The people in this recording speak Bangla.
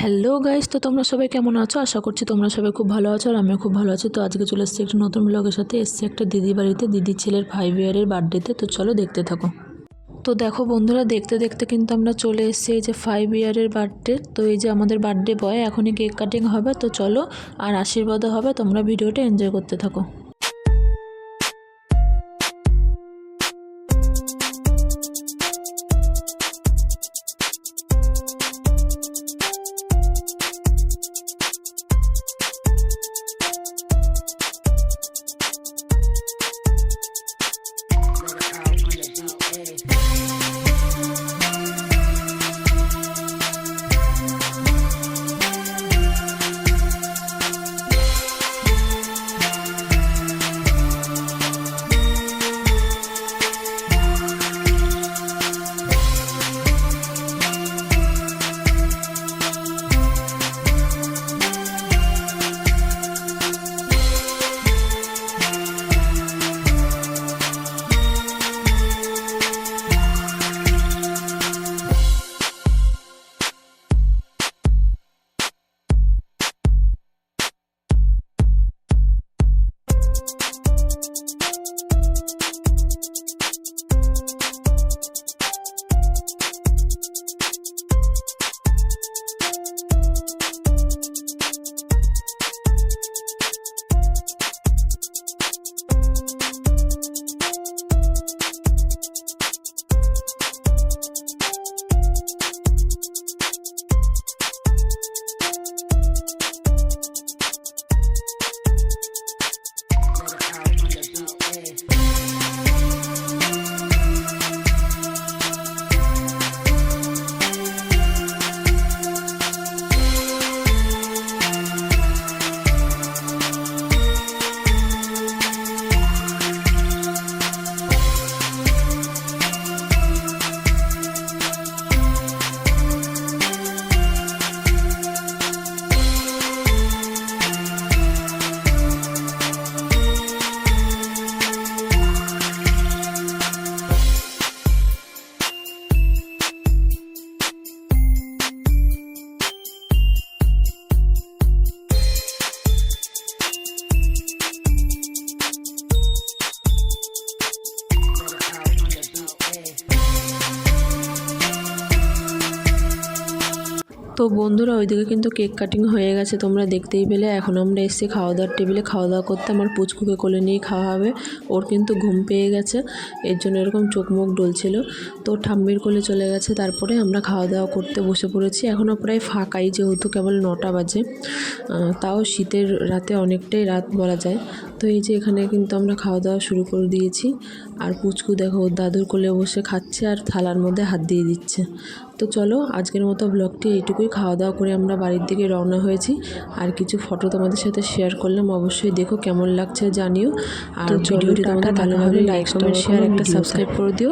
হ্যালো গাইস তো তোমরা সবাই কেমন আছো? আশা করছি তোমরা সবাই খুব ভালো আছো আর আমিও খুব ভালো আছি। তো আজকে চলে এসেছি একটা নতুন ব্লগের সাথে। এসেছি একটা দিদি বাড়িতে, দিদির ছেলের ফাইভ ইয়ারের বার্থডেতে তো। চলো দেখতে থাকো। তো দেখো বন্ধুরা, দেখতে দেখতে কিন্তু আমরা চলে এসেছি এই যে ফাইভ ইয়ারের বার্থডে তো এই যে আমাদের বার্থডে বয় এখনই কেক কাটিং হবে। তো চলো, আর আশীর্বাদও হবে। তোমরা ভিডিওটা এনজয় করতে থাকো। তো বন্ধুরা, ওইদিকে কিন্তু কেক কাটিং হয়ে গেছে। তোমরা দেখতেই পেলে, এখন আমরা এসেছি খাওয়া দাওয়ার টেবিলে। খাওয়া দাওয়া করতে আমার পুচকুকে কোলে নিয়ে খাওয়া হবে। ওর কিন্তু ঘুম পেয়ে গেছে। এর জন্য এরকম চোখ মুখ ডলছিল। তো ঠাম্মির কোলে চলে গেছে। তারপরে আমরা খাওয়া দাওয়া করতে বসে পড়েছি। এখনও প্রায় ফাঁকাই, যেহেতু কেবল নটা বাজে। তাও শীতের রাতে অনেকটাই রাত বলা যায়। তো এই যে এখানে কিন্তু আমরা খাওয়া দাওয়া শুরু করে দিয়েছি। আর পুচকু দেখো দাদুর কোলে বসে খাচ্ছে আর থালার মধ্যে হাত দিয়ে দিচ্ছে। তো চলো আজকের মতো ব্লগটি এইটুকুই। খাওয়া দাওয়া করে আমরা বাড়ির দিকে রওনা হয়েছি। আর কিছু ফটো তোমাদের সাথে শেয়ার করলাম। অবশ্যই দেখো কেমন লাগছে জানিও। আর ভিডিওটি তোমাদের ভালো লাগলে লাইক কমেন্ট শেয়ার একটা সাবস্ক্রাইব করে দিও।